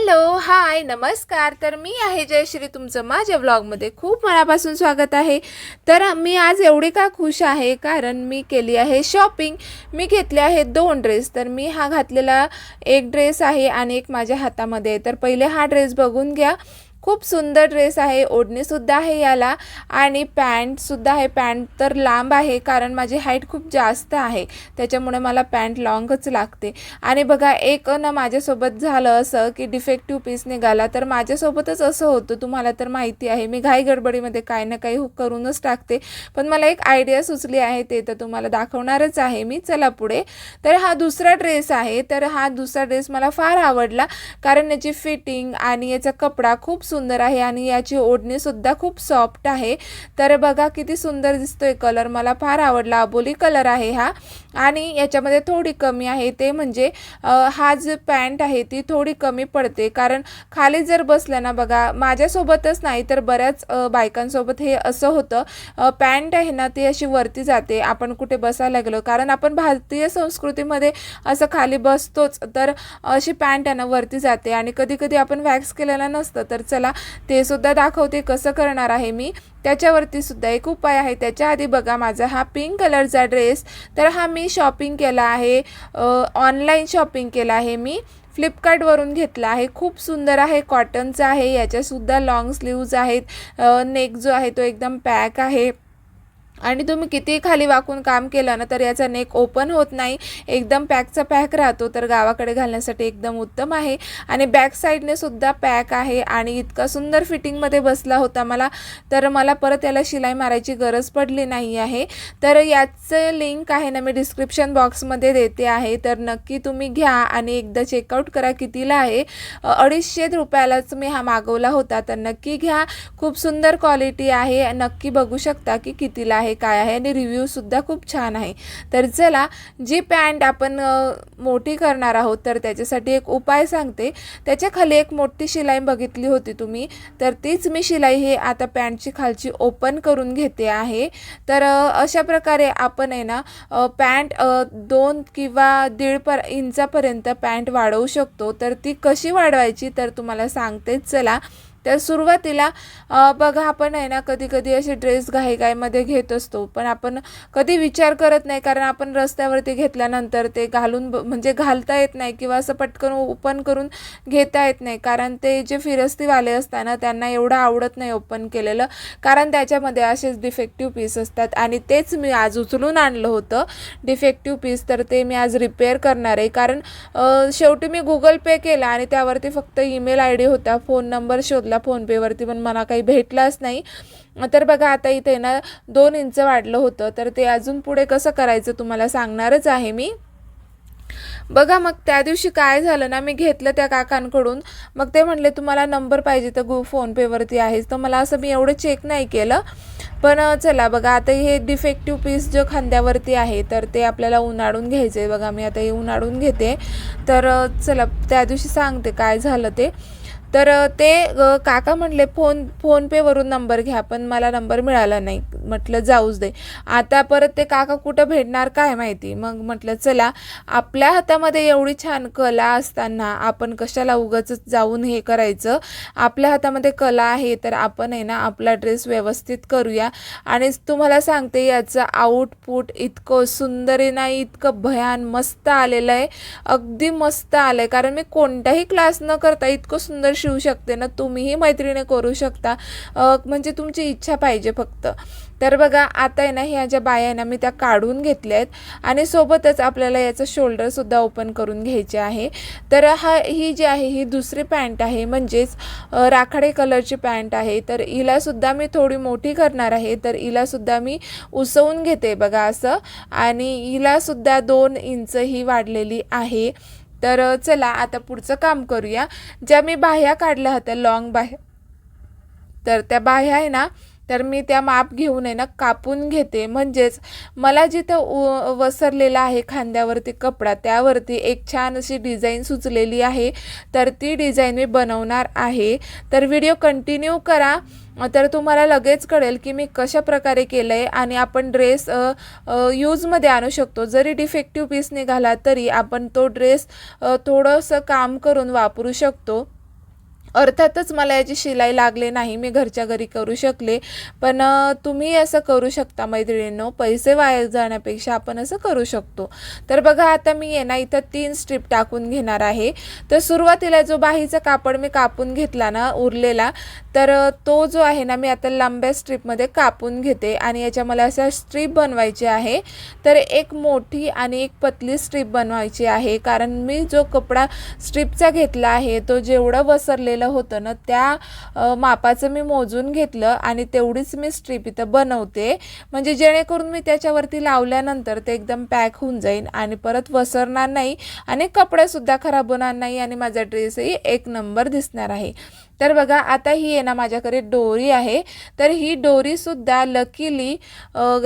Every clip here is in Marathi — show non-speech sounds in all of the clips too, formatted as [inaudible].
हॅलो हाय नमस्कार. तर मी आहे जयश्री. तुमचं माझ्या ब्लॉगमध्ये खूप मनापासून स्वागत आहे. तर मी आज एवढी का खुश आहे? कारण मी केली आहे शॉपिंग मी घेतले आहे दोन ड्रेस तर मी हा घातलेला एक ड्रेस आहे आणि एक माझ्या हातामध्ये आहे. तर पहिले हा ड्रेस बघून घ्या. खूप सुंदर ड्रेस आहे ओढणीसुद्धा आहे याला आणि पॅन्टसुद्धा आहे. पॅन्ट तर लांब आहे कारण माझी हाईट खूप जास्त आहे. त्याच्यामुळे मला पॅन्ट लॉंगच लागते. आणि बघा एक ना माझ्यासोबत झालं असं की डिफेक्टिव्ह पीस निघाला तर माझ्यासोबतच असं होतं. तुम्हाला तर माहिती आहे मी घाई गडबडीमध्ये काही ना काही करूनच टाकते. पण मला एक आयडिया सुचली आहे ते तर तुम्हाला दाखवणारच आहे मी. चला पुढे. तर हा दुसरा ड्रेस आहे. तर हा दुसरा ड्रेस मला फार आवडला कारण याची फिटिंग आणि याचा कपडा खूप सुंदर आहे आणि याची ओढणीसुद्धा खूप सॉफ्ट आहे. तर बघा किती सुंदर दिसतोय कलर. मला फार आवडला. अबोली कलर आहे हा. आणि याच्यामध्ये थोडी कमी आहे. ते म्हणजे हा जो पॅन्ट आहे ती थोडी कमी पडते. कारण खाली जर बसलं ना बघा माझ्यासोबतच नाही तर बऱ्याच बायकांसोबत हे असं होतं. पॅन्ट आहे ना ती अशी वरती जाते. आपण कुठे बसायला गेलो कारण आपण भारतीय संस्कृतीमध्ये असं खाली बसतोच. तर अशी पॅन्ट आहे ना वरती जाते. आणि कधी कधी आपण वॅक्स केलेला नसतं तर चला ते सुद्धा दाखवते कसं करणार आहे मी. त्याच्यावरती सुद्धा एक उपाय आहे. त्याच्या आधी बघा माझा हा पिंक कलरचा ड्रेस तर हा मी शॉपिंग केला आहे. ऑनलाईन शॉपिंग केला आहे मी. फ्लिपकार्टवरून घेतला आहे. खूप सुंदर आहे. कॉटनचा आहे. याच्यासुद्धा लॉंग स्लीव्ज आहेत. नेक जो आहे तो एकदम पॅक आहे. आणि तुम्ही किती खाली वाकून काम केलं ना तर याचा नेक ओपन होत नाही. एकदम पॅकचा पॅक राहतो तर गावाकडे घालण्यासाठी एकदम उत्तम आहे. आणि बॅक साईडने सुद्धा पॅक आहे आणि इतका सुंदर फिटिंगमध्ये बसला होता मला. तर मला परत याला शिलाई मारायची गरज पडली नाही आहे. तर याचं लिंक आहे ना मी डिस्क्रिप्शन बॉक्समध्ये देते आहे. तर नक्की तुम्ही घ्या आणि एकदा चेकआउट करा कितीला आहे. अडीचशे रुपयालाच मी हा मागवला होता. तर नक्की घ्या. खूप सुंदर क्वालिटी आहे. नक्की बघू शकता की कितीला आहे. काय आहे आणि रिव्ह्यूसुद्धा खूप छान आहे. तर चला जी पॅन्ट आपण मोठी करणार आहोत तर त्याच्यासाठी एक उपाय सांगते. त्याच्याखाली एक मोठी शिलाई बघितली होती तुम्ही. तर तीच मी शिलाई हे आता पॅन्टची खालची ओपन करून घेते आहे. तर अशा प्रकारे आपण आहे ना पॅन्ट दोन किंवा दीड पर इंचापर्यंत पॅन्ट वाढवू शकतो. तर ती कशी वाढवायची तर तुम्हाला सांगतेच चला. तर सुरुवातीला बघा आपण आहे ना कधी कधी असे ड्रेस घाईघाईमध्ये घेत असतो पण आपण कधी विचार करत नाही कारण आपण रस्त्यावरती घेतल्यानंतर ते घालून ब- म्हणजे घालता येत नाही किंवा असं पटकन ओपन करून घेता येत नाही कारण ते जे फिरस्तीवाले असतात ना त्यांना एवढं आवडत नाही ओपन केलेलं कारण त्याच्यामध्ये असेच डिफेक्टिव्ह पीस असतात. आणि तेच मी आज उचलून आणलं होतं डिफेक्टिव्ह पीस तर ते मी आज रिपेअर करणार आहे कारण शेवटी मी गुगल पे केला आणि त्यावरती फक्त ईमेल आय डी होता फोन नंबर शोधला फोनपेवरती पण मला काही भेटलाच नाही. तर बघा आता इथे ना दोन इंच वाढलं होतं. तर ते अजून पुढे कसं करायचं तुम्हाला सांगणारच आहे मी. बघा मग त्या दिवशी काय झालं ना मी घेतलं त्या काकांकडून. मग ते म्हणले तुम्हाला नंबर पाहिजे तर गु फोनपेवरती आहेच तर मला असं मी एवढं चेक नाही केलं. पण चला बघा आता हे डिफेक्टिव्ह पीस जो खांद्यावरती आहे तर ते आपल्याला उन्हाळून घ्यायचं आहे बघा मी आता हे उन्हाळून घेते. तर चला त्या दिवशी सांगते काय झालं ते. तर ते काका म्हणले फोन फोनपेवरून नंबर घ्या पण मला नंबर मिळाला नाही. म्हटलं जाऊच दे. आता परत ते काका कुठं भेटणार काय माहिती? मग म्हटलं चला आपल्या हातामध्ये एवढी छान कला असताना आपण कशाला उगाच जाऊन हे करायचं? आपल्या हातामध्ये कला आहे तर आपण आहे ना आपला ड्रेस व्यवस्थित करूया. आणि तुम्हाला सांगते याचं आउटपुट इतकं सुंदर आहे इतकं भयान मस्त आलेलं आहे. अगदी मस्त आलं आहे कारण मी कोणताही क्लास न करता इतकं सुंदर शिवू शकते ना तुम्हीही मैत्रिणी करू शकता. म्हणजे तुमची इच्छा पाहिजे फक्त. तर बघा आता आहे ना ह्या ज्या बाया आहे ना मी त्या काढून घेतल्या आहेत. आणि सोबतच आपल्याला याचं शोल्डरसुद्धा ओपन करून घ्यायचे आहे. तर हा ही जी आहे ही दुसरी पॅन्ट आहे. म्हणजेच राखाडे कलरची पॅन्ट आहे. तर हिलासुद्धा मी थोडी मोठी करणार आहे. तर हिलासुद्धा मी उसवून घेते बघा असं. आणि हिलासुद्धा दोन इंच ही वाढलेली आहे. तर चला आता पुढचं काम करूया. ज्या मी बाह्या काढल्या होत्या लॉंग बाह्या तर त्या बाह्या आहे ना तर मी त्या माप घेऊन आहे ना कापून घेते. म्हणजेच मला जिथं उ वसरलेला आहे खांद्यावरती कपडा त्यावरती एक छान अशी डिझाईन सुचलेली आहे. तर ती डिझाईन मी बनवणार आहे. तर व्हिडिओ कंटिन्यू करा. तर तुम्हाला लगेच कळेल की मी कशा प्रकारे केलं आहे आणि आपण ड्रेस यूजमध्ये आणू शकतो. जरी डिफेक्टिव्ह पीस निघाला तरी आपण तो ड्रेस थोडंसं काम करून वापरू शकतो. अर्थातच मला याची शिलाई लागले नाही मी घरच्या घरी करू शकले. पण तुम्ही असं करू शकता मैत्रिणींनो पैसे वाया जाण्यापेक्षा आपण असं करू शकतो. तर बघा आता मी आहे ना इथं तीन स्ट्रीप टाकून घेणार आहे. तर सुरुवातीला जो बाहीचा कापड मी कापून घेतला ना उरलेला तर तो जो आहे ना मी आता लांब्या स्ट्रीपमध्ये कापून घेते आणि याच्या मला अशा स्ट्रीप बनवायची आहे. तर एक मोठी आणि एक पतली स्ट्रीप बनवायची आहे. कारण मी जो कपडा स्ट्रीपचा घेतला आहे तो जेवढं वसरलेला होतं ना त्या मापाचं मी मोजून घेतलं आणि तेवढीच मी स्ट्रीप इथं बनवते. म्हणजे जेणेकरून मी त्याच्यावरती लावल्यानंतर ते एकदम पॅक होऊन जाईल आणि परत वसरणार नाही आणि कपडेसुद्धा खराब होणार नाही आणि माझा ड्रेसही एक नंबर दिसणार आहे. तर बघा आता ही आहे ना माझ्याकडे डोरी आहे. तर ही डोरीसुद्धा लकीली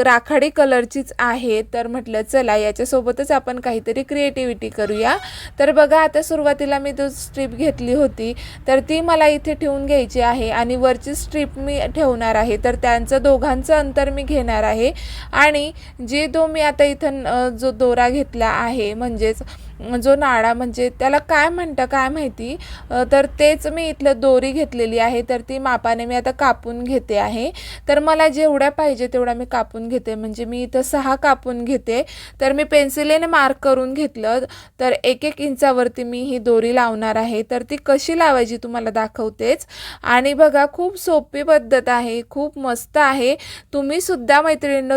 राखाडी कलरचीच आहे. तर म्हटलं चला याच्यासोबतच आपण काहीतरी क्रिएटिव्हिटी करूया. तर बघा आता सुरुवातीला मी जो स्ट्रीप घेतली होती तर ती मला इथे ठेवून घ्यायची आहे आणि वरची स्ट्रीप मी ठेवणार आहे. तर त्यांचं दोघांचं अंतर मी घेणार आहे. आणि जे दो मी आता इथं जो दोरा घेतला आहे म्हणजेच जो नाळा म्हणजे त्याला काय म्हणतं काय माहिती? तर तेच मी इथलं दोरी घेतलेली आहे तर ती मापाने मी आता कापून घेते आहे. तर मला जेवढ्या पाहिजे तेवढ्या मी कापून घेते. म्हणजे मी इथं सहा कापून घेते. तर मी पेन्सिलीने मार्क करून घेतलं. तर एक एक इंचावरती मी ही दोरी लावणार आहे. तर ती कशी लावायची तुम्हाला दाखवतेच. आणि बघा खूप सोपी पद्धत आहे. खूप मस्त आहे. तुम्ही सुद्धा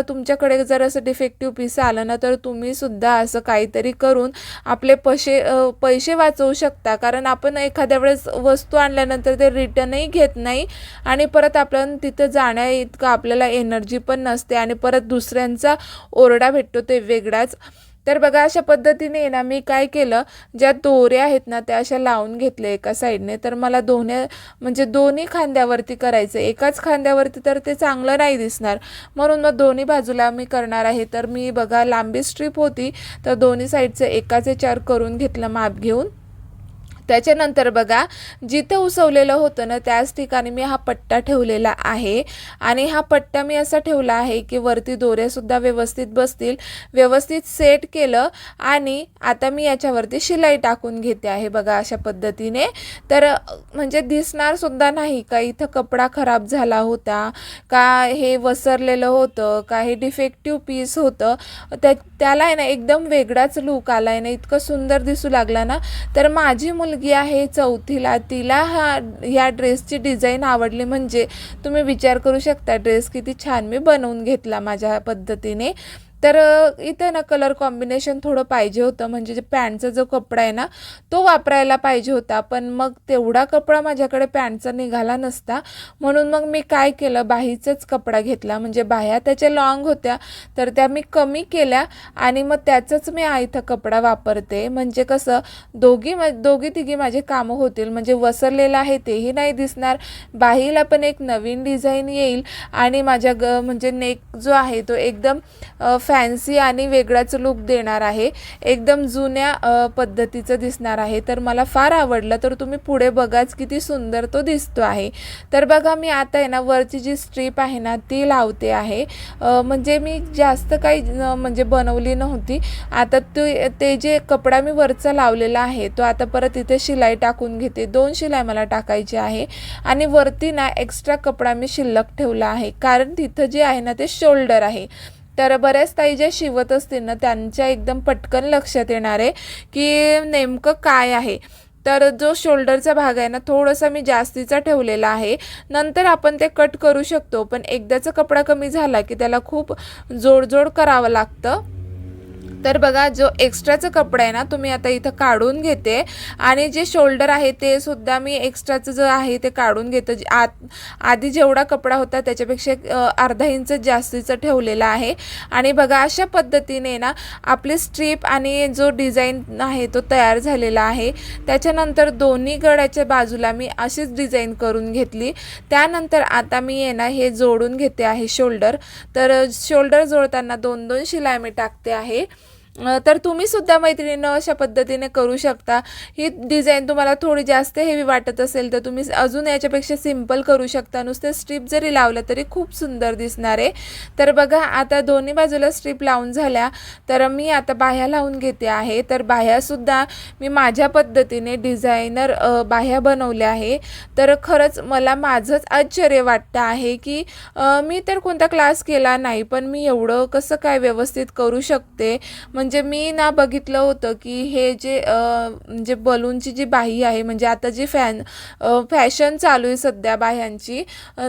तुमच्याकडे जर असं डिफेक्टिव्ह पीस आलं ना तर तुम्हीसुद्धा असं काहीतरी करून आपले पैसे पैसे वाचवू शकता. कारण आपण एखाद्या वेळेस वस्तू आणल्यानंतर ते रिटर्नही घेत नाही आणि परत आपण तिथं जाण्या इतकं आपल्याला एनर्जी पण नसते आणि परत दुसऱ्यांचा ओरडा भेटतो ते वेगळाच. तर बघा अशा पद्धतीने ना मी काय केलं ज्या दोऱ्या आहेत ना त्या अशा लावून घेतल्या एका साईडने. तर मला दोन्ही म्हणजे दोन्ही खांद्यावरती करायचं. एकाच खांद्यावरती तर ते चांगलं नाही दिसणार. म्हणून मग दोन्ही बाजूला मी करणार आहे. तर मी बघा लांबी स्ट्रीप होती तर दोन्ही साईडचं एकाचे चार करून घेतलं माप घेऊन. त्याच्यानंतर बघा जिथं उसवलेलं होतं ना त्याच ठिकाणी मी हा पट्टा ठेवलेला आहे. आणि हा पट्टा मी असा ठेवला आहे की वरती दोऱ्यासुद्धा व्यवस्थित बसतील. व्यवस्थित सेट केलं आणि आता मी याच्यावरती शिलाई टाकून घेते आहे बघा अशा पद्धतीने. तर म्हणजे दिसणारसुद्धा नाही का इथं कपडा खराब झाला होता का हे वसरलेलं होतं का हे डिफेक्टिव्ह पीस होतं. त्या त्याला आहे ना एकदम वेगळाच लूक आला आहे ना इतकं सुंदर दिसू लागला ना. तर माझी मुलगी आहे चौथीला तिला हा ह्या ड्रेसची डिझाईन आवडली म्हणजे तुम्ही विचार करू शकता ड्रेस किती छान मी बनवून घेतला माझ्या पद्धतीने. तर इथे इथं ना कलर कॉम्बिनेशन थोडं पाहिजे होतं. म्हणजे जे पॅन्टचा जो कपडा आहे ना तो वापरायला पाहिजे होता. पण मग तेवढा कपडा माझ्याकडे पॅन्टचा निघाला नसता. म्हणून मग मी काय केलं? बाहीचाच कपडा घेतला. म्हणजे बाह्या त्याच्या लॉंग होत्या. तर त्या मी कमी केल्या आणि मग त्याचाच मी इथं कपडा वापरते. म्हणजे कसं दोघी म दोघी तिघी माझे कामं होतील. म्हणजे वसरलेलं आहे तेही नाही दिसणार. बाहीला पण एक नवीन डिझाईन येईल. आणि माझ्या ग म्हणजे नेक जो आहे तो एकदम फॅन्सी आणि वेगळाच लुक देणार आहे. एकदम जुन्या पद्धतीचं दिसणार आहे. तर मला फार आवडलं. तर तुम्ही पुढे बघाच किती सुंदर तो दिसतो आहे. तर बघा मी आता आहे ना वरची जी स्ट्रीप आहे ना ती लावते आहे. म्हणजे मी जास्त काही म्हणजे बनवली नव्हती. आता ते ते जे कपडा मी वरचा लावलेला आहे तो आता परत इथे शिलाई टाकून घेते. दोन शिलाई मला टाकायची आहे. आणि वरती ना एक्स्ट्रा कपडा मी शिल्लक ठेवला आहे. कारण तिथं जे आहे ना ते शोल्डर आहे. तर बऱ्याच ताई ज्या शिवत असतील ना त्यांच्या एकदम पटकन लक्षात येणार आहे की नेमकं काय आहे. तर जो शोल्डरचा भाग आहे ना थोडासा मी जास्तीचा ठेवलेला आहे. नंतर आपण ते कट करू शकतो पण एकदाचा कपडा कमी झाला की त्याला खूप जोडजोड करावं लागतं. तर बघा जो एक्स्ट्राचं कपडा आहे ना तुम्ही आता इथं काढून घेते. आणि जे शोल्डर आहे ते सुद्धा मी एक्स्ट्राचं जे आहे ते काढून घेते. जे आत आधी जेवढा कपडा होता त्याच्यापेक्षा अर्धा इंच जास्तीचं ठेवलेलं आहे. आणि बघा अशा पद्धतीने ना आपली स्ट्रीप आणि जो डिझाईन आहे तो तयार झालेला आहे. त्याच्यानंतर दोन्ही गळ्याच्या बाजूला मी अशीच डिझाईन करून घेतली. त्यानंतर आता मी आहे ना हे जोडून घेते आहे शोल्डर. तर शोल्डर जोडताना दोन दोन शिलाई मी टाकते आहे. तर तुम्ही सुद्धा मैत्रिणीनं अशा पद्धतीने करू शकता. ही डिझाईन तुम्हाला थोडी जास्त हेवी वाटत असेल तर तुम्ही अजून याच्यापेक्षा सिंपल करू शकता. नुसते स्ट्रीप जरी लावलं तरी खूप सुंदर दिसणार आहे. तर बघा आता दोन्ही बाजूला स्ट्रीप लावून झाल्या. तर मी आता बाह्या लावून घेते आहे. तर बाह्यासुद्धा मी माझ्या पद्धतीने डिझायनर बाह्या बनवल्या आहे. तर खरंच मला माझंच आश्चर्य वाटतं आहे की मी तर कोणता क्लास केला नाही पण मी एवढं कसं काय व्यवस्थित करू शकते? म्हणजे म्हणजे मी ना बघितलं होतं की हे जे म्हणजे बलूनची जी बाही आहे म्हणजे आता जी फॅन फॅशन चालू आहे सध्या बाह्यांची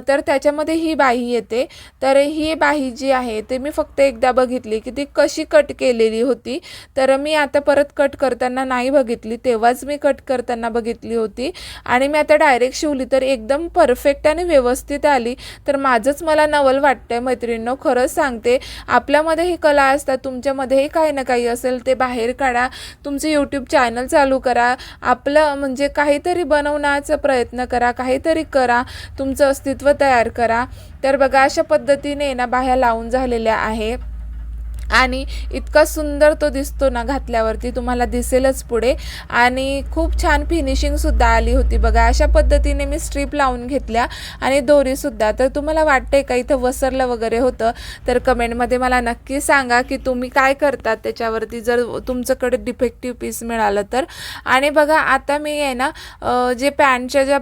तर त्याच्यामध्ये ही बाही येते. तर ही बाही जी आहे ते मी फक्त एकदा बघितली की ती कशी कट केलेली होती. तर मी आता परत कट करताना नाही बघितली तेव्हाच मी कट करताना बघितली होती. आणि मी आता डायरेक्ट शिवली तर एकदम परफेक्ट आणि व्यवस्थित आली. तर माझंच मला नवल वाटतंय मैत्रिणींनो खरंच सांगते. आपल्यामध्ये ही कला असतात तुमच्यामध्येही काही ना काही असेल ते बाहेर काढा. तुमचं यूट्यूब चॅनल चालू करा. आपलं म्हणजे काहीतरी बनवण्याचा प्रयत्न करा काहीतरी करा. तुमचं अस्तित्व तयार करा. तर बघा अशा पद्धतीने ना बाह्या लावून झालेल्या आहे. आणि इतका सुंदर तो दिसतो ना घातल्यावरती तुम्हाला दिसेलच पुढे. आणि खूप छान फिनिशिंगसुद्धा आली होती बघा. अशा पद्धतीने मी स्ट्रीप लावून घेतल्या आणि दोरीसुद्धा तर तुम्हाला वाटते का इथं वसरलं वगैरे होतं? तर कमेंटमध्ये मला नक्की सांगा की तुम्ही काय करतात त्याच्यावरती? जर तुमच्याकडे डिफेक्टिव्ह पीस मिळालं तर. आणि बघा आता मी आहे ना जे पॅन्टच्या ज्या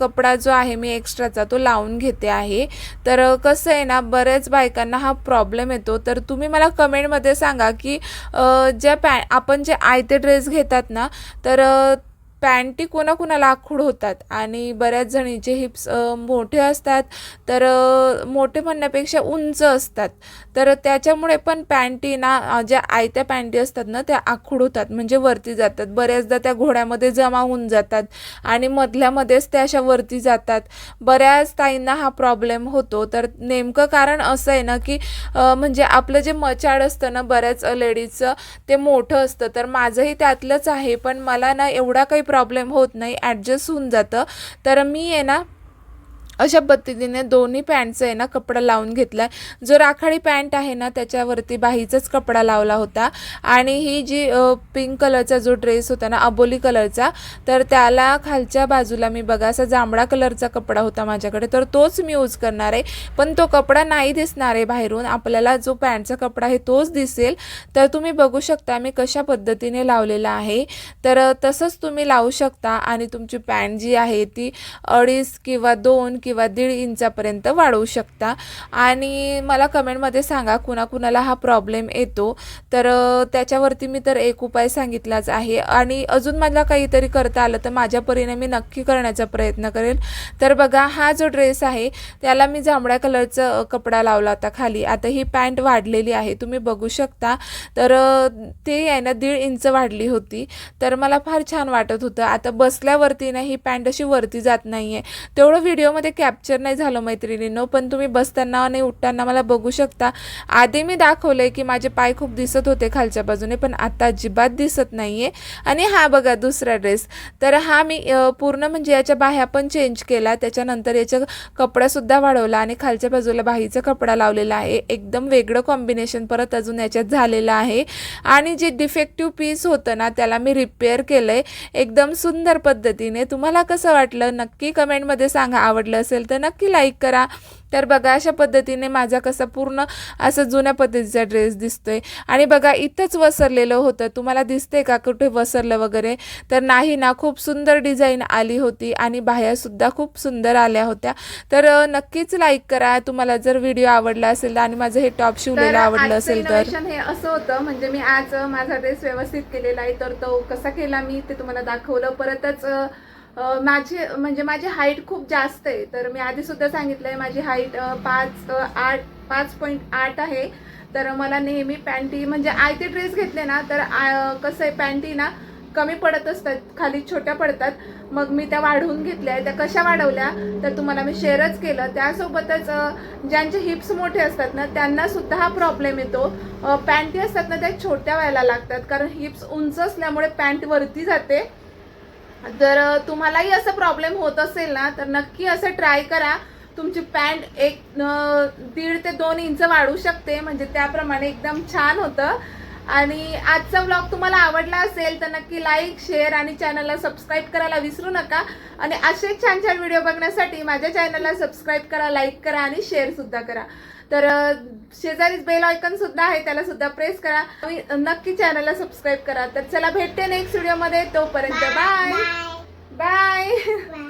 कपडा जो आहे मी एक्स्ट्राचा तो लावून घेते आहे. तर कसं आहे ना बऱ्याच बायकांना हा प्रॉब्लेम येतो. तर तुम्ही मला कमेंटमध्ये सांगा की ज्या पॅ आपण जे आयते ड्रेस घेतात ना तर पॅन्टी कोणाकोणाला आखूड होतात आणि बऱ्याच जणीचे हिप्स मोठे असतात तर मोठे म्हणण्यापेक्षा उंच असतात. तर त्याच्यामुळे पण पॅन्टी ना ज्या आयत्या पॅन्टी असतात ना त्या आखूड होतात म्हणजे वरती जातात. बऱ्याचदा त्या घोड्यामध्ये जमा होऊन जातात आणि मधल्यामध्येच त्या अशा वरती जातात. बऱ्याच ताईंना हा प्रॉब्लेम होतो. तर नेमकं कारण असं आहे ना की म्हणजे आपलं जे मचाड असतं ना बऱ्याच लेडीजचं ते मोठं असतं. तर माझंही त्यातलंच आहे पण मला ना एवढा काही प्रॉब्लेम होत नाही ॲडजस्ट होऊन जातं. तर मी आहे ना अशा पद्धतीने दोन्ही पॅन्टचं आहे ना कपडा लावून घेतला आहे जो राखाडी पॅन्ट आहे ना त्याच्यावरती बाहीचाच कपडा लावला होता. आणि ही जी पिंक कलरचा जो ड्रेस होता ना अबोली कलरचा तर त्याला खालच्या बाजूला मी बघा असा जांभळा कलरचा कपडा होता माझ्याकडे. तर तोच मी यूज करणार आहे. पण तो कपडा नाही दिसणार आहे बाहेरून. आपल्याला जो पॅन्टचा कपडा आहे तोच दिसेल. तर तुम्ही बघू शकता मी कशा पद्धतीने लावलेला आहे. तर तसंच तुम्ही लावू शकता. आणि तुमची पॅन्ट जी आहे ती अडीच किंवा दोन किंवा दीड इंचापर्यंत वाढवू शकता. आणि मला कमेंटमध्ये सांगा कुणाकुणाला हा प्रॉब्लेम येतो? तर त्याच्यावरती मी तर एक उपाय सांगितलाच आहे. आणि अजून मला काहीतरी करता आलं तर माझ्या परीने मी नक्की करण्याचा प्रयत्न करेल तर बघा हा जो ड्रेस आहे त्याला मी जांभळ्या कलरचा कपडा लावला होता खाली. आता ही पॅन्ट वाढलेली आहे तुम्ही बघू शकता. तर ते आहे ना दीड इंच वाढली होती. तर मला फार छान वाटत होतं. आता बसल्यावरती ना ही पॅन्ट अशी वरती जात नाही आहे तेवढं व्हिडिओमध्ये कॅप्चर नाही झालं मैत्रिणींनो पण तुम्ही बसताना आणि उठताना मला बघू शकता. आधी मी दाखवलं की माझे पाय खूप दिसत होते खालच्या बाजूने पण आता अजिबात दिसत नाही आहे आणि हा बघा दुसरा ड्रेस तर हा मी पूर्ण म्हणजे याच्या बाह्या पण चेंज केला. त्याच्यानंतर याचा कपडासुद्धा वाढवला आणि खालच्या बाजूला बाहीचा कपडा लावलेला आहे. एकदम वेगळं कॉम्बिनेशन परत अजून याच्यात झालेलं आहे. आणि जे डिफेक्टिव्ह पीस होतं ना त्याला मी रिपेअर केलं आहे एकदम सुंदर पद्धतीने. तुम्हाला कसं वाटलं? नक्की कमेंटमध्ये सांगा. आवडलं असेल तर नक्की लाईक करा. तर बघा अशा पद्धतीने माझा कसा पूर्ण असं जुन्या पद्धतीचा ड्रेस दिसतोय. आणि बघा इथंच वसरलेलं होतं. तुम्हाला दिसते का कुठे वसरलं वगैरे? तर नाही ना खूप सुंदर डिझाईन आली होती आणि बाह्यासुद्धा खूप सुंदर आल्या होत्या. तर नक्कीच लाईक करा. तुम्हाला जर व्हिडिओ आवडला असेल आणि माझं हे टॉप शिवलेलं आवडलं असेल तर. हे असं होतं म्हणजे मी आज माझा ड्रेस व्यवस्थित केलेला आहे. तर तो कसा केला मी ते तुम्हाला दाखवलं. परतच माझी म्हणजे माझी हाईट खूप जास्त आहे. तर मी आधी सुद्धा आहे माझी हाईट पाच आठ पाच पॉईंट आठ आहे. तर मला नेहमी पॅन्टी म्हणजे आयते ड्रेस घेतले ना तर आ- कसं आहे पॅन्टी ना कमी पडत असतात खाली छोट्या पडतात. मग मी त्या वाढवून घेतल्या त्या कशा वाढवल्या? तर तुम्हाला मी शेअरच केलं. त्यासोबतच ज्यांचे हिप्स मोठे असतात ना त्यांना सुद्धा हा प्रॉब्लेम येतो. पॅन्टी असतात ना त्या छोट्या व्हायला लागतात. कारण हिप्स उंच असल्यामुळे पॅन्ट वरती जाते. जर तुम्हालाही असं प्रॉब्लेम होत असेल ना तर नक्की असं ट्राय करा. तुमची पॅन्ट एक दीड ते दोन इंच वाढू शकते. म्हणजे त्याप्रमाणे एकदम छान होतं. आणि आजचा व्लॉग तुम्हाला आवडला असेल तर नक्की लाईक शेअर आणि चॅनलला सबस्क्राईब करायला विसरू नका. आणि असेच छान छान व्हिडिओ बघण्यासाठी माझ्या चॅनलला सबस्क्राईब करा लाईक करा आणि शेअरसुद्धा करा. तर शेजारीच बेल आयकन सुद्धा आहे त्याला सुद्धा प्रेस करा. आणि नक्की चॅनलला सबस्क्राईब करा. तर चला भेटते नेक्स्ट व्हिडिओमध्ये तोपर्यंत बाय बाय [laughs]